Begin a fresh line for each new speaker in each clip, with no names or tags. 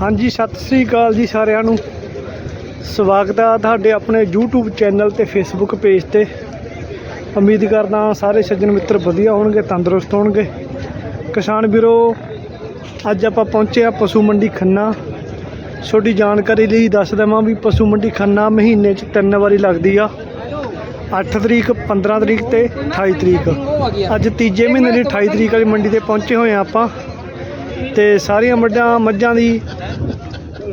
ਹਾਂਜੀ, ਸਤਿ ਸ੍ਰੀ ਅਕਾਲ ਜੀ ਸਾਰਿਆਂ ਨੂੰ। ਸਵਾਗਤ ਹੈ ਤੁਹਾਡੇ ਆਪਣੇ YouTube ਚੈਨਲ ਤੇ Facebook ਪੇਜ ਤੇ। ਉਮੀਦ ਕਰਦਾ ਸਾਰੇ ਸੱਜਣ ਮਿੱਤਰ ਵਧੀਆ ਹੋਣਗੇ, ਤੰਦਰੁਸਤ ਹੋਣਗੇ। ਕਿਸਾਨ ਵੀਰੋ, ਅੱਜ ਆਪਾਂ ਪਹੁੰਚੇ ਆ ਪਸ਼ੂ ਮੰਡੀ ਖੰਨਾ। ਛੋਟੀ ਜਾਣਕਾਰੀ ਲਈ ਦੱਸ ਦੇਵਾਂ ਵੀ ਪਸ਼ੂ ਮੰਡੀ ਖੰਨਾ ਮਹੀਨੇ 'ਚ ਤਿੰਨ ਵਾਰੀ ਲੱਗਦੀ ਆ। 8 ਤਰੀਕ 15 ਤਰੀਕ ਤੇ 28 ਤਰੀਕ। ਅੱਜ ਤੀਜੇ ਮਹੀਨੇ ਦੀ 28 ਤਰੀਕ ਵਾਲੀ ਮੰਡੀ ਤੇ ਪਹੁੰਚੇ ਹੋਏ ਆ ਆਪਾਂ। ਤੇ ਸਾਰੀਆਂ ਮੱਝਾਂ ਮੱਝਾਂ ਦੀ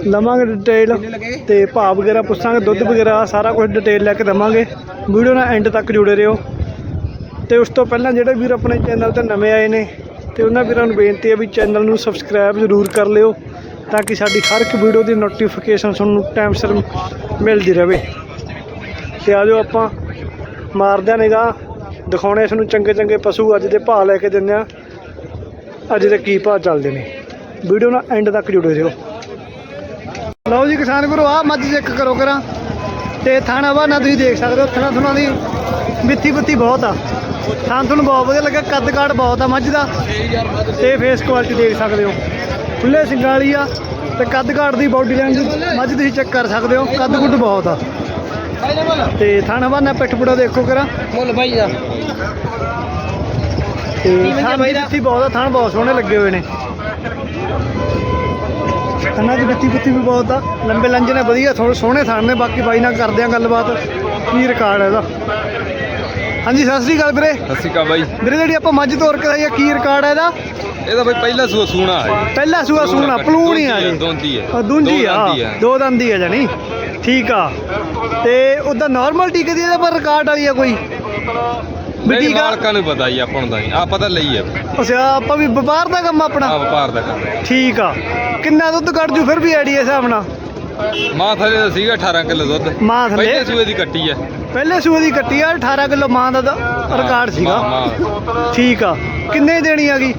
ਲਵਾਂਗੇ ਡਿਟੇਲ ਤੇ ਭਾਅ ਵਗੈਰਾ ਪੁੱਛਾਂਗੇ, ਦੁੱਧ ਵਗੈਰਾ, ਸਾਰਾ ਕੁਝ ਡਿਟੇਲ ਲੈ ਕੇ ਦਵਾਂਗੇ। ਵੀਡੀਓ ਨਾਲ ਐਂਡ ਤੱਕ ਜੁੜੇ ਰਹੋ। ਤੇ ਉਸ ਤੋਂ ਪਹਿਲਾਂ ਜਿਹੜੇ ਵੀਰ ਆਪਣੇ ਚੈਨਲ ਤੇ ਨਵੇਂ ਆਏ ਨੇ, ਤੇ ਉਹਨਾਂ ਵੀਰਾਂ ਨੂੰ ਬੇਨਤੀ ਹੈ ਵੀ ਚੈਨਲ ਨੂੰ ਸਬਸਕ੍ਰਾਈਬ ਜ਼ਰੂਰ ਕਰ ਲਿਓ, ਤਾਂ ਕਿ ਸਾਡੀ ਹਰ ਇੱਕ ਵੀਡੀਓ ਦੀ ਨੋਟੀਫਿਕੇਸ਼ਨ ਤੁਹਾਨੂੰ ਟਾਈਮ ਸਿਰ ਮਿਲਦੀ ਰਹੇ। ਤੇ ਆਜੋ ਆਪਾਂ ਮਾਰਦੇ ਹਾਂ ਦਿਖਾਉਣੇ ਤੁਹਾਨੂੰ ਚੰਗੇ ਚੰਗੇ ਪਸ਼ੂ, ਅੱਜ ਦੇ ਭਾਅ ਲੈ ਕੇ ਦਿੰਦੇ ਆ। ਅੱਜ ਦੇ ਕੀ ਭਾਅ ਚੱਲਦੇ ਨੇ। ਵੀਡੀਓ ਨਾਲ ਐਂਡ ਤੱਕ ਜੁੜੇ ਰਹੋ। ਲਓ ਜੀ ਕਿਸਾਨ ਵੀਰੋ ਆ ਮੱਝ ਚੈੱਕ ਕਰੋ ਕਰਾਂ। ਤੇ ਥਾਣਾ ਬਾਨਾ ਤੁਸੀਂ ਦੇਖ ਸਕਦੇ ਹੋ ਥਣਾ ਥੁਣਾ ਦੀ ਮਿੱਠੀ ਬੁੱਤੀ ਬਹੁਤ ਆ। ਥਾਂ ਤੁਹਾਨੂੰ ਬਹੁਤ ਵਧੀਆ ਲੱਗਾ ਕੱਦ ਕਾਠ ਬਹੁਤ ਆ ਮੱਝ ਦਾ। ਤੇ ਫੇਸ ਕੁਆਲਿਟੀ ਦੇਖ ਸਕਦੇ ਹੋ। ਖੁੱਲੇ ਸਿੰਗਾਲੀ ਆ ਤੇ ਕੱਦ ਕਾਠ ਦੀ ਬਾਡੀ ਲਾਈਨ ਦੀ ਮੱਝ ਤੁਸੀਂ ਚੈੱਕ ਕਰ ਸਕਦੇ ਹੋ ਕੱਦ ਕੁੱਦ ਬਹੁਤ ਆ। ਤੇ ਥਾਣਾ ਬਾਨਾ ਪਿੱਠ ਪੁੜਾ ਦੇਖੋ ਕਰਾਂ।
ਮੁੱਲ ਬਾਈ ਦਾ।
ਤੇ ਥਾਂ? ਬਿੱਤੀ ਬਹੁਤ ਆ ਥਾਂ ਬਹੁਤ ਸੋਹਣੇ ਲੱਗੇ ਹੋਏ ਨੇ। ਥਾਂ ਦੀ ਬਿੱਤੀ ਬਿੱਤੀ ਵੀ ਬਹੁਤ ਆ। ਲੰਬੇ ਲੰਜੇ ਨੇ ਵਧੀਆ ਥੋੜੇ ਸੋਹਣੇ ਥਾਂ ਨੇ। ਬਾਕੀ ਬਾਈ ਨਾਲ ਕਰਦੇ ਆ ਗੱਲਬਾਤ ਕੀ ਰਿਕਾਰਡ ਹੈ ਇਹਦਾ। ਹਾਂਜੀ ਸਤਿ ਸ੍ਰੀ ਅਕਾਲ ਵੀਰੇ।
ਸਤਿ ਸ਼੍ਰੀ ਅਕਾਲ ਬਾਈ।
ਵੀਰੇ ਜਿਹੜੀ ਆਪਾਂ ਮੱਝ ਤੋਰ ਕੇ ਆਈ ਆ ਕੀ ਰਿਕਾਰਡ ਹੈ ਇਹਦਾ?
ਇਹਦਾ ਬਾਈ ਪਹਿਲਾ ਸੂਆ ਸੂਣਾ ਹੈ
ਪਹਿਲਾ ਸੂਆ ਸੂਣਾ ਪਲੂਣ ਆ ਜੀ
ਦੋਂਦੀ ਹੈ
ਆ, ਆ
ਦੰਦੀ ਹੈ।
ਦੋ ਦੰਦੀ ਆ ਜਾਨੀ ਠੀਕ ਆ। ਤੇ ਉਹਦਾ ਨਾਰਮਲ ਟੀਕੇ ਦੀ ਇਹਦੇ ਪਰ ਰਿਕਾਰਡ ਵਾਲੀ ਆ ਕੋਈ? ਵੀ
ਨਹੀਂ ਮਾਲਕਾਂ ਨੂੰ ਪਤਾ ਹੀ ਆਪਾਂ ਨੂੰ ਤਾਂ ਆ ਪਤਾ ਲਈ ਹੈ
ਅੱਛਾ ਆਪਾਂ ਵੀ ਵਪਾਰ ਦਾ ਕੰਮ
ਆ
ਆਪਣਾ
ਵਪਾਰ ਦਾ ਕੰਮ
ਠੀਕ ਆ। ਕਿੰਨਾ ਦੁੱਧ ਕੱਢ ਜੂ ਫਿਰ ਵੀ ਆਈਡੀਆ ਹਿਸਾਬ ਨਾਲ?
ਮਾਂ ਥਲੇ ਦਾ ਸੀਗਾ 18 ਕਿਲੋ ਦੁੱਧ।
ਮਾਂ ਥੱਲੇ?
ਪਹਿਲੇ ਸੂਏ ਦੀ ਕੱਟੀ ਹੈ।
ਪਹਿਲੇ ਸੂਏ ਦੀ ਕੱਟੀ ਆ 18 ਕਿਲੋ ਮਾਂ ਦਾ ਦ- ਰਿਕਾਰਡ ਸੀਗਾ। ਠੀਕ ਆ। ਕਿੰਨੇ ਦੀ ਦੇਣੀ ਹੈਗੀ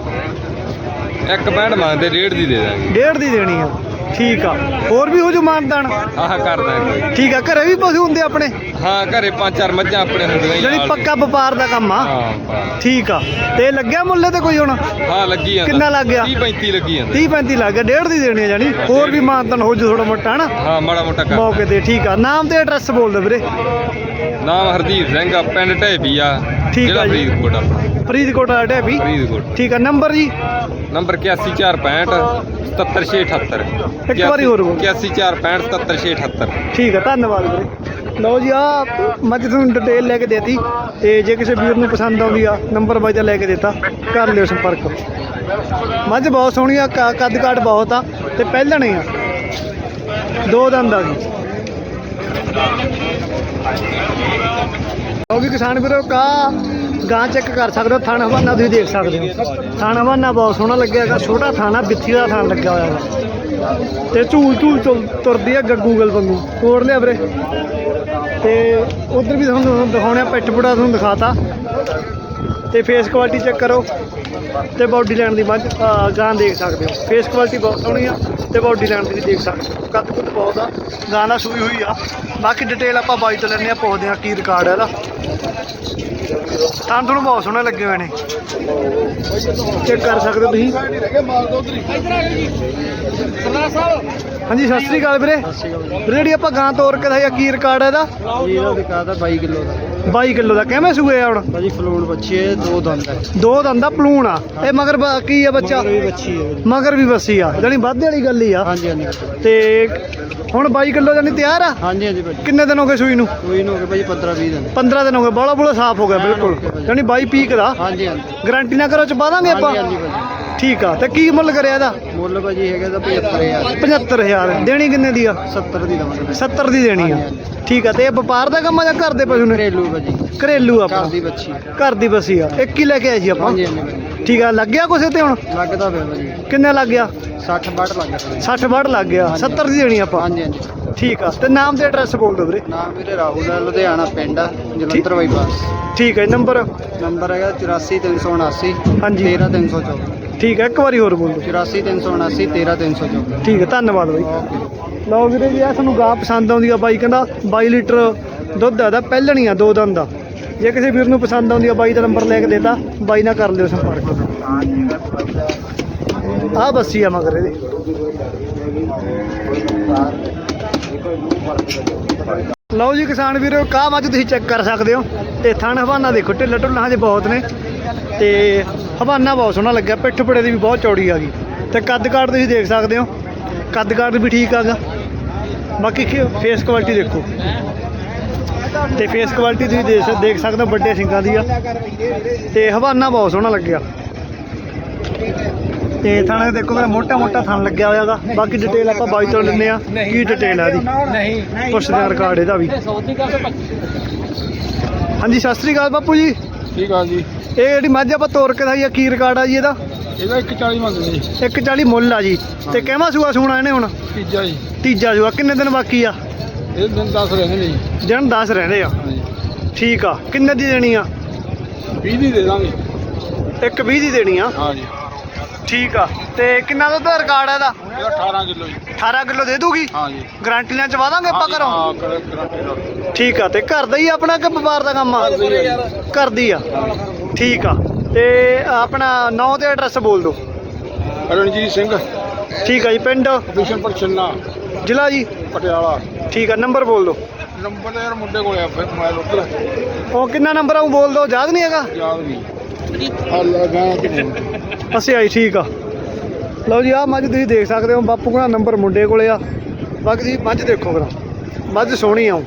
ਇੱਕ ਪੈਂਟ ਮੰਗਦੇ ਡੇਢ ਦੀ ਦੇ ਦਾਂਗੇ।
ਡੇਢ ਦੀ ਦੇਣੀ ਆ। ਠੀਕ ਆ। ਹੋਰ ਵੀ ਹੋ ਜੂ ਮਾਨਦਾਨ?
ਆਹ ਕਰਦਾ ਕੋਈ।
ਠੀਕ ਆ ਘਰੇ ਵੀ ਪਸ਼ੂ ਹੁੰਦੇ ਆਪਣੇ?
ਹਾਂ ਘਰੇ ਪੰਜ ਚਾਰ ਮੱਝਾਂ ਆਪਣੇ ਹੁੰਦੀਆਂ ਨਾਲ।
ਪੱਕਾ ਵਪਾਰ ਦਾ ਕੰਮ ਆ?
ਹਾਂ ਬਸ।
ਠੀਕ ਆ। ਤੇ ਲੱਗਿਆ ਮੁੱਲੇ ਤੇ ਕੋਈ ਹੁਣ?
ਹਾਂ ਲੱਗੀ ਜਾਂਦਾ।
ਕਿੰਨਾ ਲੱਗ ਗਿਆ?
30 35 ਲੱਗੀ ਜਾਂਦਾ।
30 35 ਲੱਗ ਗਿਆ ਡੇਢ ਦੀ ਦੇਣੀ ਆ ਜਾਨੀ ਹੋਰ ਵੀ ਮਾਨਦਾਨ ਹੋ ਜੂ ਥੋੜਾ ਮੋਟਾ ਹਨਾ?
ਹਾਂ ਮਾੜਾ ਮੋਟਾ ਕਰ
ਮੌਕੇ ਤੇ ਠੀਕ ਆ। ਨਾਮ ਤੇ ਐਡਰੈਸ ਬੋਲ ਦੇ ਵੀਰੇ।
ਨਾਮ ਹਰਦੀਪ ਸਿੰਘ ਆ ਪਿੰਡ ਢੇਬੀ ਆ
ਠੀਕ ਆ ਜੀ।
ਫਰੀਦਕੋਟ ਆਪਣਾ।
ਫਰੀਦਕੋਟ ਆ ਢੇਬੀ?
ਫਰੀਦਕੋਟ।
ਠੀਕ ਆ ਨੰਬਰ ਜੀ?
ਨੰਬਰ 8145 77678
ਇੱਕ ਵਾਰੀ ਹੋਰ ਬੋਲ।
8145 77678
ਠੀਕ ਹੈ ਧੰਨਵਾਦ ਵੀਰੇ। ਲਓ ਜੀ ਆ ਮੈਂ ਤੁਹਾਨੂੰ ਡਿਟੇਲ ਲੈ ਕੇ ਦੇਤੀ। ਤੇ ਜੇ ਕਿਸੇ ਵੀਰ ਨੂੰ ਪਸੰਦ ਆਉਂਦੀ ਆ ਨੰਬਰ ਬਾਈ ਦਾ ਲੈ ਕੇ ਦਿੱਤਾ। ਕਰ ਲਿਓ ਸੰਪਰਕ। ਮੱਝ ਬਹੁਤ ਸੋਹਣੀ ਆ ਕ- ਕੱਦ ਕਾਠ ਬਹੁਤ ਆ ਤੇ ਪਹਿਲਣ ਆ। ਦੋ ਦੰਦ ਆ ਜੀ। ਉਹ ਵੀ ਕਿਸਾਨ ਵੀਰੋ, ਕਾ ਗਾਂ ਚੈੱਕ ਕਰ ਸਕਦੇ ਹੋ, ਥਾਣਾ ਹਵਾਨਾ ਤੁਸੀਂ ਦੇਖ ਸਕਦੇ ਹੋ। ਥਾਣਾ ਹਵਾਨਾ ਬਹੁਤ ਸੋਹਣਾ ਲੱਗਿਆ ਹੈਗਾ, ਛੋਟਾ ਥਾਣਾ, ਬਿੱਥੀ ਦਾ ਥਾਣ ਲੱਗਿਆ ਹੋਇਆ ਹੈਗਾ। ਤੇ ਝੂਲ ਝੂਲ ਤੁਰ- ਤੁਰਦੀ ਹੈ ਗੱਗੂ ਗਲ ਵਾਂਗੂ। ਤੋੜ ਲਿਆ ਵੀਰੇ। ਤੇ ਉਧਰ ਵੀ ਤੁਹਾਨੂੰ ਦਿਖਾਉਣਿਆ ਪਿੱਠ ਪੁੜਾ ਤੁਹਾਨੂੰ ਦਿਖਾਤਾ। ਤੇ ਫੇਸ ਕੁਆਲਿਟੀ ਚੈੱਕ ਕਰੋ। ਤੇ ਬਾਡੀ ਲਾਈਨ ਦੀ ਮੱਝ, ਅਹ ਗਾਂ ਦੇਖ ਸਕਦੇ ਹੋ। ਫੇਸ ਕੁਆਲਿਟੀ ਬਹੁਤ ਸੋਹਣੀ ਆ। ਤੇ ਬਾਡੀ ਲਾਈਨ ਦੀ ਦੇਖ ਸਕਦੇ ਹੋ। ਕੱਦ ਕੁੱਦ ਬਹੁਤ ਆ, ਗਾਂ ਸੂਈ ਹੋਈ ਆ। ਬਾਕੀ ਡਿਟੇਲ ਆਪਾਂ ਬਾਈ ਤੋਂ ਲੈਣੇ ਆ ਪੁੱਛਦੇ ਆ ਕੀ ਰਿਕਾਰਡ ਹੈ ਇਹਦਾ। ਤਾਂ ਤੁਹਾਨੂੰ ਬਹੁਤ ਸੋਹਣੇ ਲੱਗੇ ਹੋਏ ਨੇ। ਚੈੱਕ ਕਰ ਸਕਦੇ ਹੋ ਤੁਸੀਂ। ਹਾਂਜੀ, ਸਤਿ ਸ੍ਰੀ ਅਕਾਲ ਵੀਰੇ। ਵੀਰੇ, ਜਿਹੜੀ ਆਪਾਂ ਗਾਂ ਤੋਰ ਕੇ ਦਿਖਾਈ ਆ, ਕੀ ਰਿਕਾਰਡ ਹੈ ਇਹਦਾ?
ਇਹਦਾ ਵਿਕਾਦਾ 22 ਕਿਲੋ ਦਾ।
22 ਕਿਲੋ ਦਾ ਕਿਵੇਂ ਸੂਏ ਆ ਹੁਣ?
ਭਾਜੀ ਫਲੂਣ ਬੱਚੀ ਹੈ ਦੋ ਦੰਦ ਹੈ।
ਦੋ ਦੰਦਾ ਪਲੂਣ ਆ। ਇਹ ਮਗਰ ਬ- ਕੀ ਆ ਬੱਚਾ?
ਵੀ ਬੱਚੀ ਹੈ
ਮਗਰ ਵੀ ਬੱਸੀ ਆ ਜਾਨੀ ਵਾਧੇ ਵਾਲੀ ਗੱਲ ਹੀ ਆ।
ਹਾਂਜੀ ਹਾਂਜੀ।
ਤੇ ਹੁਣ 22 ਕਿਲੋ ਜਾਨੀ ਤਿਆਰ ਆ?
ਹਾਂਜੀ ਹਾਂਜੀ ਭਾਜੀ।
ਕਿੰਨੇ ਦਿਨ ਹੋ ਗਏ ਸੂਈ ਨੂੰ?
ਕੋਈ ਨਾ ਹੋ ਗਿਆ ਭਾਜੀ 15 20 ਦਿਨ।
15 ਦਿਨ ਹੋ ਗਏ ਬੋਲਾ ਬੋਲਾ ਸਾਫ਼ ਹੋ ਗਿਆ ਬਿਲਕੁਲ। ਜਾਨੀ 22 ਪੀਕ ਦਾ।
ਹਾਂਜੀ ਹਾਂਜੀ।
ਗਾਰੰਟੀ ਨਾ ਕਰੋ ਚ ਪਾ ਦਾਂਗੇ ਆਪਾਂ?
ਹਾਂਜੀ ਹਾਂਜੀ ਭਾਜੀ।
ਠੀਕ ਆ ਤੇ ਕੀ ਮੁੱਲ ਕਰਿਆ ਇਹਦਾ?
ਮੁੱਲ ਭਾਜੀ ਹੈਗਾ ਤਾਂ 75000
75000 ਦੇਣੀ ਕਿੰਨੇ ਦੀ ਆ?
70 ਦੀ ਦਵਾਂਗੇ
70 ਦੀ ਦੇਣੀ ਆ। ਠੀਕ ਆ ਤੇ ਇਹ ਵਪਾਰ ਦਾ ਕੰਮ ਆ ਜਾਂ ਘਰ ਦੇ ਪਸ਼ੂ ਨੇ?
ਘਰੇਲੂ ਭਾਜੀ।
ਘਰੇਲੂ
ਘਰ
ਆਪਣਾ।
ਦੀ ਬੱਚੀ।
ਘਰ ਦੀ ਬਸੀ ਆ। ਇੱਕ ਹੀ ਲੈ ਕੇ ਆਏ ਜੀ ਆਪਾਂ?
ਹਾਂਜੀ ਹਾਂਜੀ ਭਾਜੀ
ਠੀਕ ਆ ਲੱਗਿਆ ਕੁਛ ਤੇ ਹੁਣ?
ਲੱਗਦਾ ਪਿਆ ਭਾਜੀ।
ਕਿੰਨੇ ਲੱਗ ਗਿਆ?
60 62 ਲੱਗ ਗਿਆ ਭਾਜੀ।
60 62 ਲੱਗ ਗਿਆ। 70 ਦੀ ਦੇਣੀ ਆਪਾਂ?
ਹਾਂਜੀ ਹਾਂਜੀ।
ਠੀਕ ਆ ਤੇ ਨਾਮ ਤੇ ਐਡਰੈਸ ਬੋਲ ਦਿਓ ਵੀਰੇ।
ਨਾਮ ਵੀਰੇ ਰਾਹੁਲ ਹੈ ਲੁਧਿਆਣਾ ਪਿੰਡ ਆ ਜਲੰਧਰ ਬਾਈਪਾਸ।
ਠੀਕ ਹੈ ਨੰਬਰ?
ਨੰਬਰ ਹੈਗਾ 84379
ਹਾਂਜੀ।
13314
ਠੀਕ ਹੈ ਇੱਕ ਵਾਰੀ ਹੋਰ ਬੋਲ। ਦਿਓ
84379 13314
ਠੀਕ ਹੈ ਧੰਨਵਾਦ ਬਾਈ। ਲਓ ਵੀਰੇ ਜੀ ਆ ਤੁਹਾਨੂੰ ਗਾਂ ਪਸੰਦ ਆਉਂਦੀ ਆ ਬਾਈ ਕਹਿੰਦਾ 22 ਲੀਟਰ ਦੁੱਧ ਆਦਾ ਪਹਿਲਣੀ ਆ ਦੋ ਦੰਦ ਦਾ ਜੇ ਕਿਸੇ ਵੀਰ ਨੂੰ ਪਸੰਦ ਆਉਂਦੀ ਆ ਬਾਈ ਦਾ ਨੰਬਰ ਲੈ ਕੇ ਦੇਤਾ ਬਾਈ ਨਾਲ ਕਰ ਲਿਓ ਸੰਪਰਕ। ਆ ਬੱਸੀ ਆ ਮਗਰ ਇਹਦੇ। ਲਓ ਜੀ ਕਿਸਾਨ ਵੀਰੋ ਕਾਹ ਮੱਝ ਤੁਸੀਂ ਚੈੱਕ ਕਰ ਸਕਦੇ ਹੋ? ਤੇ ਥਣ ਹਵਾਨਾ ਦੇਖੋ ਢਿੱਲਾ ਢੁੱਲਾ ਹਜੇ ਬਹੁਤ ਨੇ। ਤੇ ਹਵਾਨਾ ਬਹੁਤ ਸੋਹਣਾ ਲੱਗਿਆ ਪਿੱਠ ਪੜੇ ਦੀ ਵੀ ਬਹੁਤ ਚੌੜੀ ਆ ਗਈ। ਤੇ ਕੱਦ ਕਾਠ ਤੁਸੀਂ ਦੇਖ ਸਕਦੇ ਹੋ ਕੱਦ ਕਾਠ ਵੀ ਠੀਕ ਆਗਾ ਬਾਕੀ ਫੇਸ ਕੁਆਲਿਟੀ ਦੇਖੋ। ਤੇ ਫੇਸ ਕੁਆਲਿਟੀ ਤੁਸੀਂ ਦੇਖ ਦੇਖ ਸਕਦੇ ਹੋ ਵੱਡੇ ਸਿੰਗਾਂ ਦੀ ਆ। ਤੇ ਹਵਾਨਾ ਬਹੁਤ ਸੋਹਣਾ ਲੱਗਿਆ। ਤੇ ਥਾਣੇ ਦੇਖੋ ਮੇਰਾ ਮੋਟਾ ਮੋਟਾ ਥਣ ਲੱਗਿਆ ਹੋਇਆਗਾ ਬਾਕੀ ਡਿਟੇਲ ਆਪਾਂ ਬਾਈ ਤੋਂ ਲੈਂਦੇ ਆ ਕੀ ਡਿਟੇਲ ਆ ਇਹਦੀ।
ਨਹੀਂ
ਪੁੱਛਦੇ ਰਿਕਾਰਡ ਇਹਦਾ ਵੀ। ਹਾਂਜੀ ਸਤਿ ਸ੍ਰੀ ਅਕਾਲ ਬਾਪੂ ਜੀ।
ਠੀਕ ਆ ਜੀ।
ਇਹ ਜਿਹੜੀ ਮੱਝ ਆਪਾਂ ਤੋਰ ਕੇ ਦਾ ਜੀ ਕੀ ਰਿਕਾਰਡ ਆ ਜੀ ਇਹਦਾ।
ਇਹਦਾ 140 ਮੰਗਦੇ ਜੀ
140 ਮੁੱਲ ਆ ਜੀ। ਤੇ ਕਿਹਵਾ ਸੂਆ ਸੂਣਾ ਇਹਨੇ ਹੁਣ?
ਤੀਜਾ ਜੀ।
ਤੀਜਾ ਸੂਆ ਕਿੰਨੇ ਦਿਨ ਬਾਕੀ ਆ?
ਇਹ ਦਿਨ 10 ਰਹਿੰਦੇ ਨੇ ਜੀ।
ਦਿਨ 10 ਰਹਿੰਦੇ ਆ। ਠੀਕ ਆ ਕਿੰਨੇ ਦੀ ਦੇਣੀ ਆ?
20 ਦੀ ਦੇ ਦਾਂਗੇ।
ਇੱਕ 20 ਦੀ ਦੇਣੀ ਆ।
ਹਾਂ ਜੀ।
ਠੀਕ ਆ ਤੇ ਕਿੰਨਾ ਦੁੱਧ ਦਾ ਰਿਕਾਰਡ ਆ ਇਹਦਾ?
ਇਹ 18 ਕਿਲੋ ਜੀ।
18 ਕਿਲੋ ਦੇ ਦੂਗੀ?
ਹਾਂ ਜੀ।
ਗਾਰੰਟੀ ਨਾਲ ਚਵਾ ਦਾਂਗੇ ਆਪਾਂ ਘਰੋਂ?
ਹਾਂ ਕਰ ਕਰ
ਠੀਕ ਆ ਤੇ ਘਰ ਦਾ ਹੀ ਆਪਣਾ ਕਿ ਵਪਾਰ ਦਾ ਕੰਮ ਆ? ਘਰ ਦੀ ਆ ਠੀਕ ਆ। ਤੇ ਆਪਣਾ ਨਾਂ ਤੇ ਐਡਰੈਸ ਬੋਲ ਦਿਓ।
ਰਣਜੀਤ ਸਿੰਘ।
ਠੀਕ ਆ ਜੀ ਪਿੰਡ?
ਬਿਸ਼ਨਪੁਰ ਛੰਨਾ।
ਜ਼ਿਲ੍ਹਾ ਜੀ?
ਪਟਿਆਲਾ।
ਠੀਕ ਆ ਨੰਬਰ ਬੋਲ ਦਿਓ।
ਨੰਬਰ ਤਾਂ ਯਾਰ ਮੁੰਡੇ ਕੋਲੇ ਆ ਫਿਰ ਮੋਬਾਈਲ ਉੱਧਰ।
ਉਹ ਕਿੰਨਾ ਨੰਬਰ ਆਉਂ ਬੋਲ ਦਿਓ ਯਾਦ ਨਹੀਂ ਹੈਗਾ?
ਯਾਦ ਨਹੀਂ। ਹੱਲ ਗਾ ਕਿ
ਅਸੀਂ ਆਈ ਠੀਕ ਆ। ਲਓ ਜੀ ਆਹ ਮੱਝ ਤੁਸੀਂ ਦੇਖ ਸਕਦੇ ਹੋ ਬਾਪੂ ਕੋਲ ਨੰਬਰ ਮੁੰਡੇ ਕੋਲੇ ਆ। ਬਾਕੀ ਤੁਸੀਂ ਮੱਝ ਦੇਖੋ ਕਰਾ ਮੱਝ ਸੋਹਣੀ ਆਉ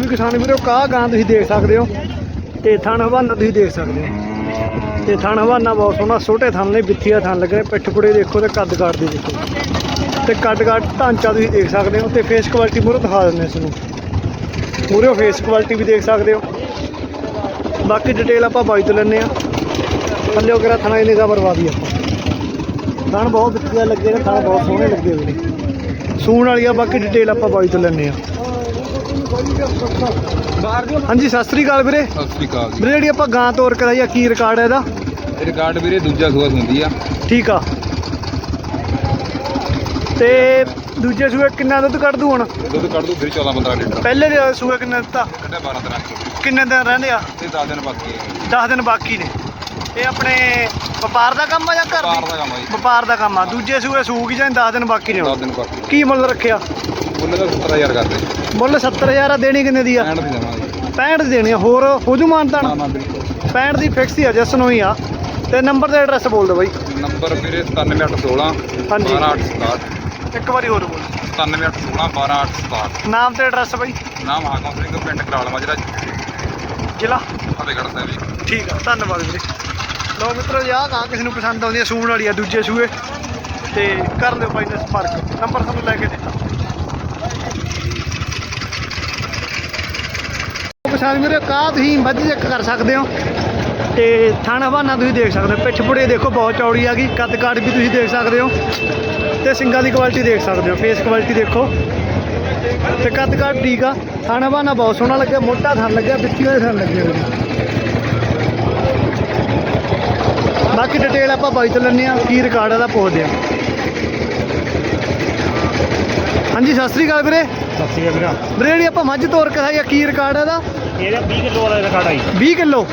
ਵੀ ਕਿਸਾਨ ਵੀਰੋ ਕਾਹ ਗਾਂ ਤੁਸੀਂ ਦੇਖ ਸਕਦੇ ਹੋ? ਤੇ ਥਣ ਹਵਾਨਾ ਤੁਸੀਂ ਦੇਖ ਸਕਦੇ ਹੋ। ਤੇ ਥਣ ਹਵਾਨਾ ਬਹੁਤ ਸੋਹਣਾ, ਛੋਟੇ ਥਣ ਨੇ ਬਿੱਥੀਆ ਥਣ ਲੱਗੇ ਪਿੱਠ ਪੁੜੇ ਦੇਖੋ ਤੇ ਕੱਦ ਕਾਠ ਦੀ ਦੇਖੋ ਤੇ ਕੱਦ ਕਾਠ ਢਾਂਚਾ ਤੁਸੀਂ ਦੇਖ ਸਕਦੇ ਹੋ ਤੇ ਫੇਸ ਕੁਆਲਿਟੀ ਮੂਰੇ ਦਿਖਾ ਦਿੰਦੇ ਇਸ ਨੂੰ ਮੂਰੇ ਫੇਸ ਕੁਆਲਿਟੀ ਵੀ ਦੇਖ ਸਕਦੇ ਹੋ। ਬਾਕੀ ਡਿਟੇਲ ਆਪਾਂ ਬਾਈ ਤੋਂ ਲੈਂਦੇ ਆ ਥੱਲੇ ਵਗੈਰਾ ਥਣਾ ਹੀ ਨਿਗਾ ਬਰਬਾਦੀ ਆਪਾਂ। ਥਣ ਬਹੁਤ ਬਿੱਤੀਆ ਲੱਗੇ ਨੇ, ਥਣ ਬਹੁਤ ਸੋਹਣੇ ਲੱਗੇ ਹੋਏ ਨੇ। ਸੂਣ ਵਾਲੀ ਆ ਬਾਕੀ ਡਿਟੇਲ ਆਪਾਂ ਬਾਈ ਤੋਂ ਲੈਂਦੇ ਆ ਹਾਂਜੀ ਸਤਿ ਸ੍ਰੀ ਅਕਾਲ ਵੀਰੇ।
ਸਤਿ ਸ੍ਰੀ ਅਕਾਲ ਜੀ।
ਵੀਰੇ ਜਿਹੜੀ ਆਪਾਂ ਗਾਂ ਤੋਰ ਕੇ ਆ ਕੀ ਰਿਕਾਰਡ ਹੈ ਇਹਦਾ?
ਇਹ ਰਿਕਾਰਡ ਵੀਰੇ ਦੂਜਾ ਸੂਆ ਹੁੰਦੀ ਆ।
ਠੀਕ ਆ। ਤੇ ਦੂਜੇ ਸੂਏ ਕਿੰਨਾ ਦੁੱਧ ਕੱਢ ਦੂ ਹੁਣ?
ਦੁੱਧ ਕੱਢ ਦੂ ਫਿਰ 14 15 ਲੀਟਰ।
ਪਹਿਲੇ ਦੇ ਸੂਏ ਕਿੰਨਾ ਦਿੱਤਾ?
ਕੱਢਿਆ 12 ਦਿਨਾਂ ਚ
ਕਿੰਨੇ ਦਿਨ ਰਹਿੰਦੇ ਆ?
ਤੇ 10 ਦਿਨ ਬਾਕੀ ਹੈ
10 ਦਿਨ ਬਾਕੀ ਨੇ। ਇਹ ਆਪਣੇ ਵਪਾਰ ਦਾ ਕੰਮ ਆ ਜਾਂ ਘਰ ਦੀ?
ਦਾ ਕੰਮ ਆ ਜੀ।
ਵਪਾਰ ਦਾ ਕੰਮ ਆ। ਦੂਜੇ ਸੂਏ ਸੂਕ ਜਾਂ 10 ਦਿਨ ਬਾਕੀ ਨੇ
10
ਹੁਣ
ਦਿਨ ਬਾਕੀ
ਕੀ ਮੁੱਲ ਰੱਖਿਆ?
ਉਹਨੇ ਤਾਂ 70000 ਕਰਦੇ।
ਮੁੱਲ 70000 ਆ ਦੇਣੀ ਕਿੰਨੇ ਦੀ ਆ?
ਐਂਡ ਦੀ ਦੇਵਾਂਗੇ।
65 ਦੀ ਦੇਣੀ ਆ ਹੋਰ ਹੋ ਜੂ
ਨਾ
ਮਾਨਤਾਨ?
ਨਾ ਬਿਲਕੁਲ।
65 ਦੀ ਫਿਕਸ ਹੀ ਆ ਜਸ ਨੂੰ ਹੀ ਆ। ਤੇ ਨੰਬਰ ਤੇ ਐਡਰੈਸ ਬੋਲ ਦਿਓ ਬਾਈ।
ਨੰਬਰ ਵੀਰੇ 97816
ਹਾਂਜੀ। 1
12867
ਵਾਰੀ ਹੋਰ ਬੋਲ।
97816 12867
ਨਾਮ ਤੇ ਐਡਰੈਸ ਬਾਈ।
ਨਾਮ ਹਾਕਮ ਸਿੰਘ ਪਿੰਡ ਕਰਾਲ ਮਾਜਰਾ
ਜ਼ਿਲ੍ਹਾ?
ਫਤਿਹਗੜ੍ਹ ਸਾਹਿਬ ਜੀ।
ਠੀਕ ਆ ਧੰਨਵਾਦ ਵੀਰੇ। ਲੋ ਮਿੱਤਰੋ ਜੀ ਆਹ ਗਾਂ ਕਿਸੇ ਨੂੰ ਪਸੰਦ ਆਉਂਦੀ ਆ ਸੂਣ ਵਾਲੀ ਆ ਦੂਜੇ ਸੂਏ ਤੇ ਕਰ ਲਿਓ ਬਾਈ ਨਾਲ ਸੰਪਰਕ। ਨੰਬਰ ਤੁਹਾਨੂੰ ਲੈ ਕੇ ਦਿੱਤਾ। ਪਸੰਦ ਮੇਰੇ ਕਾਹ ਤੁਸੀਂ ਮੱਝ ਚੈੱਕ ਕਰ ਸਕਦੇ ਹੋ। ਤੇ ਥਣ ਹਵਾਨਾ ਤੁਸੀਂ ਦੇਖ ਸਕਦੇ ਹੋ ਪਿੱਛ ਪੁੜੇ ਦੇਖੋ, ਬਹੁਤ ਚੌੜੀ ਆ ਗਈ, ਕੱਦ ਕਾਠ ਵੀ ਤੁਸੀਂ ਦੇਖ ਸਕਦੇ ਹੋ। ਤੇ ਸਿੰਗਾਂ ਦੀ ਕੁਆਲਿਟੀ ਦੇਖ ਸਕਦੇ ਹੋ ਫੇਸ ਕੁਆਲਿਟੀ ਦੇਖੋ। ਤੇ ਕੱਦ ਕਾਠ ਠੀਕ ਆ, ਥਣ ਹਵਾਨਾ ਬਹੁਤ ਸੋਹਣਾ ਲੱਗਿਆ, ਮੋਟਾ ਥਣ ਲੱਗਿਆ, ਵਿੱਚੀ ਹੋਏ ਥਣ ਲੱਗੇ ਬਾਕੀ ਡਿਟੇਲ ਆਪਾਂ ਬਾਈ ਤੋਂ ਲੈਂਦੇ ਆ ਕੀ ਰਿਕਾਰਡ ਇਹਦਾ ਪੁੱਛਦੇ ਆ ਹਾਂਜੀ ਸਤਿ ਸ੍ਰੀ ਅਕਾਲ ਵੀਰੇ।
ਸਤਿ ਸ਼੍ਰੀ ਅਕਾਲ ਵੀਰਾ।
ਵੀਰੇ ਜਿਹੜੀ ਆਪਾਂ ਮੱਝ ਤੋਰ ਕੇ ਖਾਈ ਆ ਕੀ ਰਿਕਾਰਡ ਇਹਦਾ?
ਇਹਦਾ 20 ਕਿਲੋ ਵਾਲਾ ਰਿਕਾਰਡ ਆਈ
20 ਕਿਲੋ।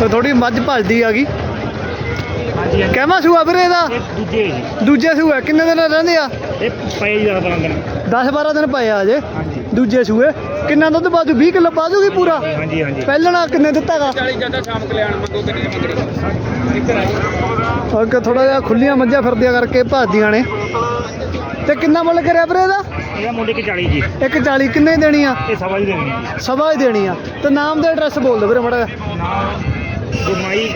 ਤੇ ਥੋੜੀ ਮੱਝ ਭਜਦੀ ਆ ਗਈ।
ਹਾਂਜੀ ਹਾਂਜੀ।
ਕਹਿਮਾ ਸੂਆ ਵੀਰੇ ਇਹਦਾ?
ਇਹ ਦੂਜੇ ਜੀ।
ਦੂਜੇ ਸੂਏ। ਕਿੰਨੇ ਦਿਨ ਰਹਿੰਦੇ ਆ?
ਇਹ ਪਏ ਜ਼ਿਆਦਾ ਬਣਾ ਦੇਣ
10 12 ਦਿਨ ਪਏ ਆ ਅਜੇ।
ਹਾਂਜੀ।
ਦੂਜੇ ਸੂਏ। ਕਿੰਨਾ ਦੁੱਧ ਬਾਜੂ? 20 ਕਿਲੋ ਬਾਜੂਗੀ ਪੂਰਾ?
ਹਾਂਜੀ ਹਾਂਜੀ।
ਪਹਿਲਣਾ ਕਿੰਨੇ ਦਿੱਤਾਗਾ?
40 ਜ਼ਿਆਦਾ ਸ਼ਾਮ ਕਲਿਆਣ ਮੰਗੋ ਤੇ ਨਹੀਂ ਮੰਗਦੇ
ਅੱਗੇ ਥੋੜਾ ਜਿਹਾ ਖੁੱਲੀਆਂ ਮੱਝਾਂ ਫਿਰਦੀਆਂ ਕਰਕੇ ਭਜਦੀਆਂ ਨੇ। ਤੇ ਕਿੰਨਾ ਮੁੱਲ ਕਰਿਆ ਵੀਰੇ ਇਹਦਾ?
ਇਹਦਾ ਮੁੰਡੇ ਕਿ 40 ਜੀ।
ਇੱਕ 40 ਕਿੰਨੇ ਦੀ ਦੇਣੀ ਆ?
ਇਹ ਸਵਾ ਹੀ ਦੇਣੀ
ਸਭਾ ਹੀ ਦੇਣੀ ਆ। ਤੇ ਨਾਮ ਤੇ ਐਡਰੈਸ ਬੋਲ ਦਿਓ ਵੀਰੇ ਮੜਾ
ਨਾਮ ਗੁਮਾਈ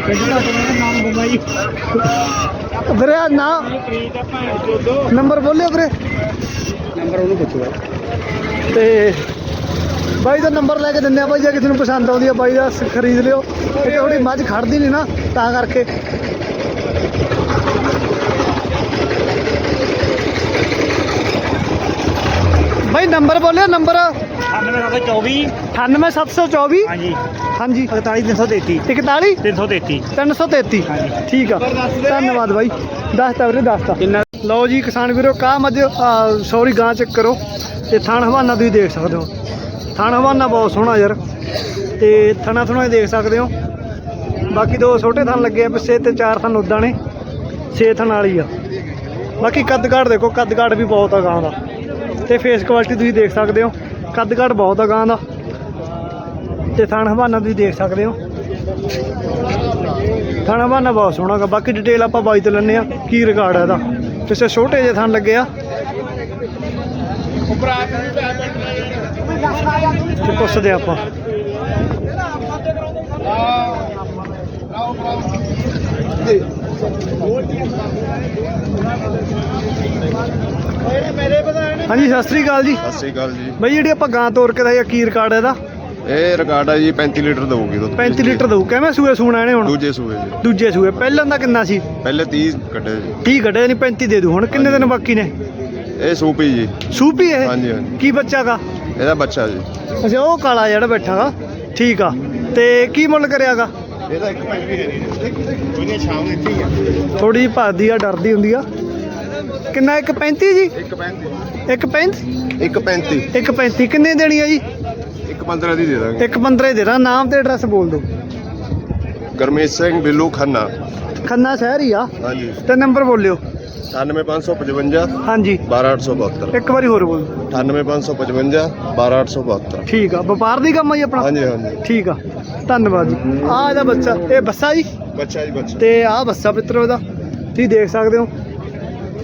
ਆਪਣਾ ਨਾਮ ਗੁਮਾਈ।
ਵੀਰੇ ਆ ਨਾਮ
ਪ੍ਰੀਤ ਆ ਭੈਣ ਚੋਦੋ
ਨੰਬਰ ਬੋਲਿਓ ਵੀਰੇ।
ਨੰਬਰ ਉਹਨੂੰ ਪੁੱਛੋ
ਤੇ ਬਾਈ ਦਾ ਨੰਬਰ ਲੈ ਕੇ ਦਿੰਦੇ ਆ ਬਾਈ ਜੇ ਕਿਸੇ ਨੂੰ ਪਸੰਦ ਆਉਂਦੀ ਆ ਬਾਈ ਦਾ ਸ- ਖਰੀਦ ਲਿਓ। ਇਹ ਥੋੜੀ ਮੱਝ ਖੜਦੀ ਨਹੀਂ ਨਾ ਤਾਂ ਕਰਕੇ ਬਾਈ ਨੰਬਰ ਬੋਲਿਓ ਨੰਬਰ।
9724
98724
ਹਾਂਜੀ।
ਹਾਂਜੀ।
48333
41
333
333
ਹਾਂਜੀ।
ਠੀਕ ਆ। ਧੰਨਵਾਦ ਬਾਈ। ਦੱਸਤਾ ਵੀਰੇ ਦੱਸਤਾ ਲਓ ਜੀ ਕਿਸਾਨ ਵੀਰੋ ਕਾਹ ਮੱਝ ਸੌਰੀ ਗਾਂ ਚੈੱਕ ਕਰੋ। ਤੇ ਥਣ ਹਵਾਨਾ ਤੁਸੀਂ ਦੇਖ ਸਕਦੇ ਹੋ। ਥਣ ਹਵਾਨਾ ਬਹੁਤ ਸੋਹਣਾ ਯਾਰ। ਤੇ ਥਣਾ ਥੁਣਾ ਦੇਖ ਸਕਦੇ ਹੋ। ਬਾਕੀ ਦੋ ਛੋਟੇ ਥਣ ਲੱਗੇ ਆ ਪਿੱਛੇ ਤੇ ਚਾਰ ਥਣ ਉਦਾਂ ਨੇ। ਛੇ ਥਣ ਵਾਲੀ ਆ। ਬਾਕੀ ਕੱਦ ਕਾਠ ਦੇਖੋ ਕੱਦ ਕਾਠ ਵੀ ਬਹੁਤ ਆ ਗਾਂ ਦਾ। ਤੇ ਫੇਸ ਕੁਆਲਿਟੀ ਤੁਸੀਂ ਦੇਖ ਸਕਦੇ ਹੋ ਕੱਦ ਕਾਠ ਬਹੁਤ ਆ ਗਾਂ ਦਾ ਤੇ ਥਣ ਹਵਾਨਾ ਤੁਸੀਂ ਦੇਖ ਸਕਦੇ ਹੋ ਥਣ ਹਵਾਨਾ ਬਹੁਤ ਸੋਹਣਾ ਗਾ ਬਾਕੀ ਡਿਟੇਲ ਆਪਾਂ ਬਾਈ ਤੋਂ ਲੈਣੇ ਆ ਕੀ ਰਿਕਾਰਡ ਹੈ ਇਹਦਾ ਕਿਸੇ ਛੋਟੇ ਜਿਹੇ ਥਣ ਲੱਗੇ ਆ ਤੇ ਪੁੱਛਦੇ ਆਪਾਂ ਹਾਂਜੀ ਸਤਿ ਸ੍ਰੀ ਅਕਾਲ ਜੀ।
ਸਤਿ ਸ੍ਰੀ ਅਕਾਲ ਜੀ।
ਬਈ ਜਿਹੜੀ ਆਪਾਂ ਗਾਂ ਤੋਰ ਕੇ ਦਾ ਇਹ ਕੀ ਰਿਕਾਰਡ ਹੈ ਇਹਦਾ?
ਇਹ ਰਿਕਾਰਡ ਹੈ ਜੀ 35 ਲੀਟਰ ਦਊਗੀ ਦੁੱਧ।
35 ਲੀਟਰ ਦਊ। ਕਿਵੇਂ ਸੂਏ ਸੂਣਾ ਇਹਨੇ ਹੁਣ?
ਦੂਜੇ ਸੂਏ ਜੀ।
ਦੂਜੇ ਸੂਏ। ਪਹਿਲਾਂ ਦਾ ਕਿੰਨਾ ਸੀ?
ਪਹਿਲੇ 30 ਕੱਢੇ ਜੀ।
ਠੀਕ ਕੱਢਿਆ ਨਹੀਂ 35 ਦੇ ਦੂ ਹੁਣ ਕਿੰਨੇ ਦਿਨ ਬਾਕੀ ਨੇ?
ਇਹ ਸੂਪੀ ਜੀ।
ਸੂਪੀ ਇਹ?
ਹਾਂਜੀ ਹਾਂਜੀ।
ਕੀ ਬੱਚਾ ਗਾ?
ਇਹਦਾ ਬੱਚਾ ਜੀ।
ਅੱਛਾ ਉਹ ਕਾਲਾ ਜਿਹੜਾ ਬੈਠਾ ਗਾ। ਠੀਕ ਆ। ਤੇ ਕੀ ਮੁੱਲ ਕਰਿਆਗਾ
ਇਹਦਾ ਇੱਕ ਪੈਂਤੀ ਹੈ ਉਹਨੇ ਸ਼ਾਮ ਨੂੰ ਇੱਥੇ ਹੀ ਆ।
ਥੋੜੀ ਭੱਜਦੀ ਆ ਡਰਦੀ ਹੁੰਦੀ ਆ। ਕਿੰਨਾ ਇੱਕ 35 ਜੀ?
ਇੱਕ 35
ਇੱਕ 35
ਇੱਕ 35
ਇੱਕ 35 ਕਿੰਨੇ ਦੇਣੀ ਆ ਜੀ?
ਇੱਕ 15 ਦੀ ਦੇ ਦਾਂਗੇ।
ਇੱਕ 15 ਦੇ ਦਾਂ ਨਾਮ ਤੇ ਐਡਰੈਸ ਬੋਲ ਦਿਓ।
ਗਰਮੇਸ਼ ਸਿੰਘ ਬਿੱਲੂ ਖੰਨਾ।
ਖੰਨਾ ਸ਼ਹਿਰ ਹੀ ਆ।
ਹਾਂਜੀ।
ਤੇ ਨੰਬਰ ਬੋਲਿਓ।
98555
ਹਾਂਜੀ।
12872
ਇੱਕ ਵਾਰੀ ਹੋਰ ਬੋਲ ਦਿਓ।
98555 12872
ਠੀਕ ਆ ਵਪਾਰ ਦੀ ਕੰਮ ਆ ਜੀ ਆਪਣਾ।
ਹਾਂਜੀ ਹਾਂਜੀ।
ਠੀਕ ਆ ਧੰਨਵਾਦ ਜੀ। ਆ ਇਹਦਾ ਬੱਚਾ। ਇਹ ਬੱਸਾ ਜੀ?
ਬੱਚਾ ਜੀ ਬੱਚਾ।
ਤੇ ਆ ਬੱਸਾ ਪਿੱਤਰੋ ਦਾ ਤੁਸੀਂ ਦੇਖ ਸਕਦੇ ਹੋ।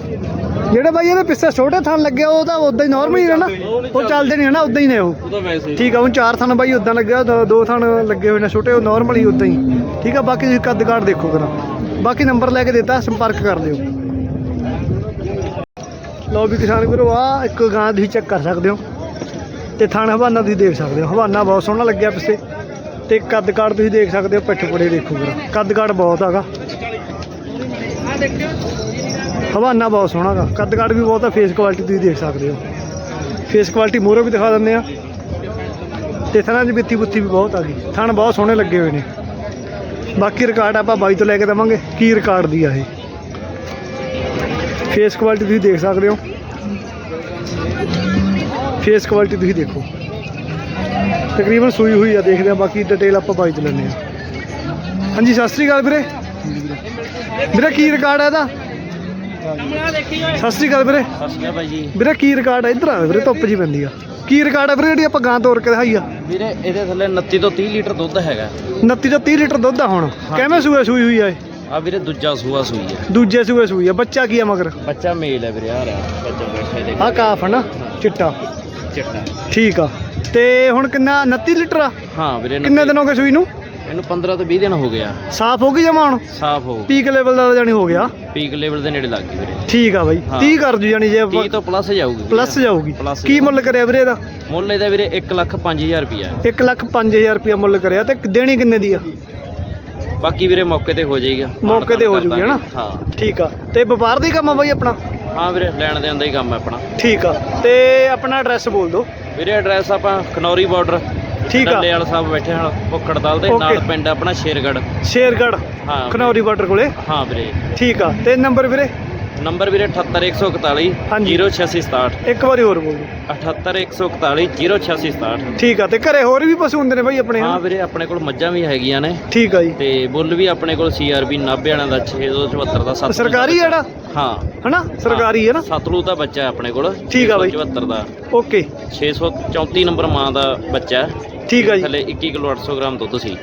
ਜਿਹੜੇ ਬਾਈ ਇਹਦੇ ਪਿੱਛੇ ਛੋਟੇ ਥਣ ਲੱਗਿਆ ਉਹ ਤਾਂ ਉਦਾਂ ਹੀ ਨਾਰਮਲ ਹੀ ਨਾ ਉਹ ਚੱਲਦੇ। ਨਹੀਂ ਹੈ ਨਾ ਉਦਾਂ ਹੀ ਨੇ ਉਹ।
ਵੈਸੇ
ਠੀਕ ਆ ਉਹ ਚਾਰ ਥਣ ਬਾਈ ਉਦਾਂ ਲੱਗਿਆ ਦੋ- ਦੋ ਥਣ ਲੱਗੇ ਹੋਏ ਨੇ ਛੋਟੇ ਉਹ ਨਾਰਮਲ ਹੀ ਉਦਾਂ ਹੀ। ਠੀਕ ਆ ਬਾਕੀ ਤੁਸੀਂ ਕੱਦ ਕਾਠ ਦੇਖੋ ਕਰਾ ਬਾਕੀ ਨੰਬਰ ਲੈ ਕੇ ਦਿੱਤਾ ਸੰਪਰਕ ਕਰ ਲਿਓ। ਲਓ ਵੀ ਕਿਸਾਨ ਵੀਰੋ ਆ ਇੱਕ ਗਾਂ ਤੁਸੀਂ ਚੈੱਕ ਕਰ ਸਕਦੇ ਹੋ। ਤੇ ਥਣ ਹਵਾਨਾ ਤੁਸੀਂ ਦੇਖ ਸਕਦੇ ਹੋ। ਹਵਾਨਾ ਬਹੁਤ ਸੋਹਣਾ ਲੱਗਿਆ ਪਿੱਛੇ। ਤੇ ਕੱਦ ਕਾਠ ਤੁਸੀਂ ਦੇਖ ਸਕਦੇ ਹੋ ਪਿੱਠ ਪੁੜੇ ਦੇਖੋ ਕਰਾ ਕੱਦ ਕਾਠ ਬਹੁਤ ਹੈਗਾ। ਹਵਾਨਾ ਬਹੁਤ ਸੋਹਣਾ ਗਾ। ਕੱਦ ਕਾਠ ਵੀ ਬਹੁਤ ਆ ਫੇਸ ਕੁਆਲਿਟੀ ਤੁਸੀਂ ਦੇਖ ਸਕਦੇ ਹੋ। ਫੇਸ ਕੁਆਲਿਟੀ ਮੂਹਰੇ ਵੀ ਦਿਖਾ ਦਿੰਦੇ ਆ। ਤੇ ਥਣਾਂ 'ਚ ਬਿੱਤੀ ਬੁੱਤੀ ਵੀ ਬਹੁਤ ਆ ਗਈ। ਥਣ ਬਹੁਤ ਸੋਹਣੇ ਲੱਗੇ ਹੋਏ ਨੇ। ਬਾਕੀ ਰਿਕਾਰਡ ਆਪਾਂ ਬਾਈ ਤੋਂ ਲੈ ਕੇ ਦੇਵਾਂਗੇ। ਕੀ ਰਿਕਾਰਡ ਦੀ ਆ ਇਹ? ਫੇਸ ਕੁਆਲਿਟੀ ਤੁਸੀਂ ਦੇਖ ਸਕਦੇ ਹੋ। ਫੇਸ ਕੁਆਲਿਟੀ ਤੁਸੀਂ ਦੇਖੋ। ਤਕਰੀਬਨ ਸੂਈ ਹੋਈ ਆ, ਦੇਖਦੇ ਆ ਬਾਕੀ ਡਿਟੇਲ ਆਪਾਂ ਬਾਈ ਤੋਂ ਲੈਂਦੇ ਆ ਹਾਂਜੀ, ਸਤਿ ਸ੍ਰੀ ਅਕਾਲ ਵੀਰੇ। ਵੀਰੇ ਕੀ ਰਿਕਾਰਡ ਹੈ ਇਹਦਾ? ਸਤਿ ਸ੍ਰੀ ਅਕਾਲ ਵੀਰੇ।
ਜੀ।
ਵੀਰੇ ਕੀ ਰਿਕਾਰਡ ਹੈ ਇੱਧਰ ਆ ਵੀਰੇ ਧੁੱਪ ਜੀ ਪੈਂਦੀ ਆ। ਕੀ ਰਿਕਾਰਡ ਹੈ ਵੀਰੇ ਜਿਹੜੀ ਆਪਾਂ ਗਾਂ ਤੋਰ ਕੇ ਦਿਖਾਈ ਆ?
ਵੀਰੇ ਇਹਦੇ ਥੱਲੇ 29 ਤੋਂ 30 ਲੀਟਰ ਦੁੱਧ ਹੈਗਾ।
29 ਤੋਂ 30 ਲੀਟਰ ਦੁੱਧ ਆ ਹੁਣ। ਕਿਵੇਂ ਸੂਏ ਸੂਈ ਹੋਈ ਆ ਇਹ?
ਆ ਵੀਰੇ ਦੂਜਾ ਸੂਆ ਸੂਈ ਹੈ
ਦੂਜੇ ਸੂਏ ਸੂਈ ਆ ਬੱਚਾ ਕੀ ਆ ਮਗਰ?
ਬੱਚਾ ਮੇਲ ਹੈ ਵੀਰੇ ਆ ਰਿਹਾ। ਬੱਚਾ ਬੈਠਾ ਇਹਦੇ
ਆ ਕਾਫ ਹੈ ਨਾ ਚਿੱਟਾ।
ਚਿੱਟਾ।
ਠੀਕ ਆ। ਤੇ ਹੁਣ ਕਿੰਨਾ 29 ਲੀਟਰ ਆ?
ਹਾਂ ਵੀਰੇ
ਕਿੰਨੇ ਦਿਨ ਹੋ ਗਏ ਸੂਈ ਨੂੰ?
ਇਹਨੂੰ 15 ਤੋਂ 20 ਦਿਨ ਹੋ ਗਿਆ।
ਸਾਫ਼ ਹੋ ਗਈ ਜਮਾ ਹੁਣ?
ਸਾਫ਼ ਹੋ
ਪੀਕ ਲੈਵਲ ਦਾ ਜਾਨੀ ਹੋ ਗਿਆ?
ਪੀਕ ਲੈਵਲ ਦੇ ਨੇੜੇ ਲੱਗ ਗਈ ਵੀਰੇ।
ਠੀਕ ਆ ਬਾਈ।
ਹਾਂ।
30 ਕਰ ਜੂ ਜਾਨੀ ਜੇ
30 ਤੋਂ ਪਲੱਸ ਜਾਊਗੀ ਵੀਰੇ।
ਪਲੱਸ ਜਾਊਗੀ।
Plus
ਕੀ ਮੁੱਲ ਕਰਿਆ ਵੀਰੇ ਇਹਦਾ?
ਮੁੱਲ ਇਹਦਾ ਵੀਰੇ 1 ਲੱਖ 5000 ਰੁਪਿਆ
1 ਲੱਖ 5000 ਰੁਪਇਆ ਮੁੱਲ ਕਰਿਆ ਤੇ ਦੇਣੀ ਕਿੰਨੇ ਦੀ ਆ?
ਬਾਕੀ ਵੀਰੇ ਮੌਕੇ ਤੇ ਹੋ ਜਾਏਗਾ।
ਮੌਕੇ ਤੇ ਹੋ ਜੂਗੀ, ਹਨਾ?
ਹਾਂ।
ਠੀਕ ਆ। ਤੇ ਵਪਾਰ ਦੀ ਕੰਮ ਆ ਬਾਈ ਆਪਣਾ?
ਹਾਂ ਵੀਰੇ ਲੈਣ ਦੇਣ ਦਾ ਹੀ ਕੰਮ ਹੈ ਆਪਣਾ।
ਠੀਕ ਆ। ਤੇ ਆਪਣਾ ਐਡਰੈਸ ਬੋਲ ਦਿਓ।
ਵੀਰੇ ਐਡਰੈਸ ਆਪਾਂ ਖਨੌਰੀ ਬਾਰਡਰ
ਠੀਕ ਆ।
ਡੱਲੇ ਵਾਲਾ ਸਾਹਿਬ ਬੈਠੇ ਹਨ ਭੁੱਖੜ ਦਲ ਦੇ
Okay.
ਨਾਲ ਪਿੰਡ ਆਪਣਾ ਸ਼ੇਰਗੜ੍ਹ।
ਸ਼ੇਰਗੜ੍ਹ
ਹਾਂ
ਖਨੌਰੀ ਬਾਰਡਰ ਕੋਲੇ?
ਹਾਂ ਵੀਰੇ।
ਠੀਕ ਆ। ਤੇ ਨੰਬਰ ਵੀਰੇ?
ਨੰਬਰ ਵੀਰੇ 78141
ਹਾਂਜੀ।
08667
ਇੱਕ ਵਾਰੀ ਹੋਰ ਬੋਲ। ਦਿਓ
78141 08667
ਠੀਕ ਆ। ਤੇ ਘਰੇ ਹੋਰ ਵੀ ਪਸ਼ੂ ਹੁੰਦੇ ਨੇ ਬਾਈ ਆਪਣੇ
ਹਾਂ? ਵੀਰੇ ਆਪਣੇ ਕੋਲ ਮੱਝਾਂ ਵੀ ਹੈਗੀਆਂ ਨੇ।
ਠੀਕ ਆ ਜੀ।
ਤੇ ਬੁੱਲ ਵੀ ਆਪਣੇ ਕੋਲ ਸੀਆਰਬੀ 90 ਵਾਲਿਆਂ ਦਾ 674 ਦਾ
ਸਰਕਾਰੀ ਜਿਹੜਾ?
ਹਾਂ।
ਹਨਾ? ਸਰਕਾਰੀ ਹੈ ਨਾ?
ਸਤਲੂ ਦਾ ਬੱਚਾ ਹੈ ਆਪਣੇ ਕੋਲ
ਠੀਕ ਆ ਬਾਈ।
674 ਦਾ।
ਓਕੇ।
634 ਨੰਬਰ ਮਾਂ ਦਾ ਬੱਚਾ ਹੈ।
ਠੀਕ ਆ ਜੀ।
ਥੱਲੇ 21 ਕਿਲੋ 800 ਗ੍ਰਾਮ ਦੁੱਧ ਸੀ।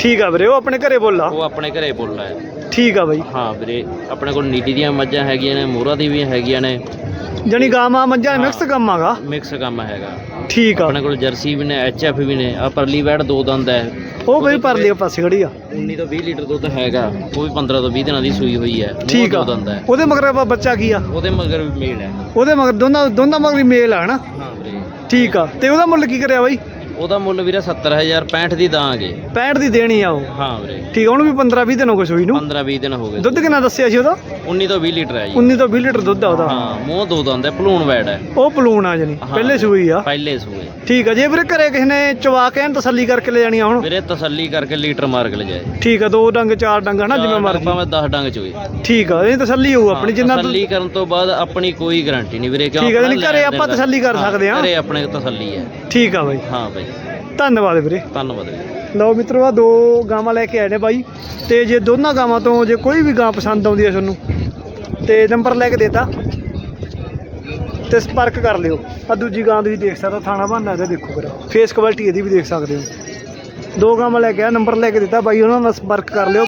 ਠੀਕ ਆ ਵੀਰੇ ਉਹ ਆਪਣੇ ਘਰੇ ਬੋਲਾ
ਉਹ ਆਪਣੇ ਘਰੇ ਬੋਲਦਾ ਹੈ।
ਠੀਕ ਆ ਬਾਈ।
ਹਾਂ ਵੀਰੇ ਆਪਣੇ ਕੋਲ ਨੀਲੀ ਦੀਆਂ ਮੱਝਾਂ ਹੈਗੀਆਂ ਨੇ ਮੋਹਰਾ ਦੀ ਵੀ ਹੈਗੀਆਂ ਨੇ।
ਜਣੀ ਗਾਵਾਂ ਮੱਝਾਂ ਮਿਕਸ ਕੰਮ ਆਗਾ।
ਮਿਕਸ ਕੰਮ ਹੈਗਾ।
ਠੀਕ ਆ।
ਆਪਣੇ ਕੋਲ ਜਰਸੀ ਵੀ ਨੇ ਐਚਐਫ ਵੀ ਨੇ। ਆ ਪਰਲੀ ਵੈੜ ਦੋ ਦੰਦ ਹੈ।
ਉਹ ਬਈ ਪਰ ਲਿਆ ਪਾਸੇ ਖੜੀ ਆ।
19 ਤੋਂ 20 ਲੀਟਰ ਦੁੱਧ ਹੈਗਾ ਉਹ ਵੀ 15 ਤੋਂ 20 ਦਿਨਾਂ ਦੀ ਸੂਈ ਹੋਈ ਹੈ।
ਠੀਕ ਆ। ਉਹਦੇ ਮਗਰ ਆਪਾਂ ਬੱਚਾ ਕੀ ਆ?
ਉਹਦੇ ਮਗਰ ਮੇਲ ਹੈ।
ਉਹਦੇ ਮਗਰ ਦੋਨਾਂ ਦੋਨਾਂ ਮਗਰ ਮੇਲ ਆ ਹਨਾ?
ਹਾਂ ਵੀਰੇ
ਠੀਕ ਆ। ਤੇ ਉਹਦਾ ਮੁੱਲ ਕੀ ਕਰਿਆ ਬਾਈ?
ਉਹਦਾ ਮੁੱਲ ਵੀਰੇ 70000 65 ਦੀ ਦਾਂਗੇ
65 ਦੀ ਦੇਣੀ ਆ ਉਹ?
ਹਾਂ ਵੀਰੇ।
ਠੀਕ ਆ ਉਹਨੂੰ ਵੀ 15 20 ਦਿਨ ਹੋ ਗਏ ਸੂਈ ਨੂੰ।
15 20 ਦਿਨ ਹੋ ਗਏ।
ਦੁੱਧ ਕਿੰਨਾ ਦੱਸਿਆ ਸੀ ਉਹਦਾ?
19 ਤੋਂ 20 ਲੀਟਰ ਹੈ ਜੀ।
19 ਤੋਂ 20 ਲੀਟਰ ਦੁੱਧ ਆ ਉਹਦਾ।
ਹਾਂ ਮੂੰਹ ਦੋ ਦੰਦ ਹੈ ਭਲੂਣ ਵੈੜ ਹੈ
ਉਹ ਪਲੂਣ ਆ ਜਣੀ। ਪਹਿਲੇ ਸੂਈ ਆ।
ਪਹਿਲੇ ਸੂਏ
ਠੀਕ ਆ ਜੇ ਵੀਰੇ ਘਰੇ ਕਿਸੇ ਨੇ ਚਵਾ ਕੇ ਐਨ ਤਸੱਲੀ ਕਰਕੇ ਲੈ ਜਾਣੀ ਆ ਹੁਣ।
ਵੀਰੇ ਤਸੱਲੀ ਕਰਕੇ ਲੀਟਰ ਮਾਰ ਕੇ ਲੈ ਜਾਏ।
ਠੀਕ ਆ ਦੋ ਡੰਗ ਚਾਰ ਡੰਗ ਹਨਾ ਜਿਵੇਂ ਮਰਜ਼ੀ।
ਭਾਵੇਂ 10 ਡੰਗ ਚੋਏ।
ਠੀਕ ਆ ਇਹ ਤਸੱਲੀ ਹੋਊ ਆਪਣੀ ਜਿੰਨਾ
ਤਸੱਲੀ ਕਰਨ ਤੋਂ ਬਾਅਦ ਆਪਣੀ ਕੋਈ ਗਾਰੰਟੀ ਨਹੀਂ ਵੀਰੇ ਕਿਉਂ
ਠੀਕ ਯਾਨੀ ਘਰੇ ਆਪਾਂ ਤਸੱਲੀ ਕਰ ਸਕਦੇ ਹਾਂ।
ਘਰੇ ਆਪਣੇ ਤਸੱਲੀ ਹੈ।
ਠੀਕ ਆ ਬਾਈ।
ਹਾਂ ਬਾਈ।
ਧੰਨਵਾਦ ਵੀਰੇ।
ਧੰਨਵਾਦ ਵੀਰੇ
ਲਓ ਮਿੱਤਰੋ ਆ ਦੋ ਗਾਵਾਂ ਲੈ ਕੇ ਆਏ ਨੇ ਬਾਈ। ਤੇ ਜੇ ਦੋਨਾਂ ਗਾਵਾਂ ਤੋਂ ਜੇ ਕੋਈ ਵੀ ਗਾਂ ਪਸੰਦ ਆਉਂਦੀ ਹੈ ਤੁਹਾਨੂੰ ਤੇ ਨੰਬਰ ਲੈ ਕੇ ਦੇਤਾ। ਤੇ ਸੰਪਰਕ ਕਰ ਲਿਓ। ਆ ਦੂਜੀ ਗਾਂ ਤੁਸੀਂ ਦੇਖ ਸਕਦੇ ਹੋ ਥਾਣਾ ਬਹਾਨਾ ਇਹਦਾ ਦੇਖੋ ਕਰਾ ਫੇਸ ਕੁਆਲਿਟੀ ਇਹਦੀ ਵੀ ਦੇਖ ਸਕਦੇ ਹੋ। ਦੋ ਗਾਂ ਮੈਂ ਲੈ ਕੇ ਆ ਨੰਬਰ ਲੈ ਕੇ ਦਿੱਤਾ। ਬਾਈ ਉਹਨਾਂ ਨਾਲ ਸੰਪਰਕ ਕਰ ਲਿਓ।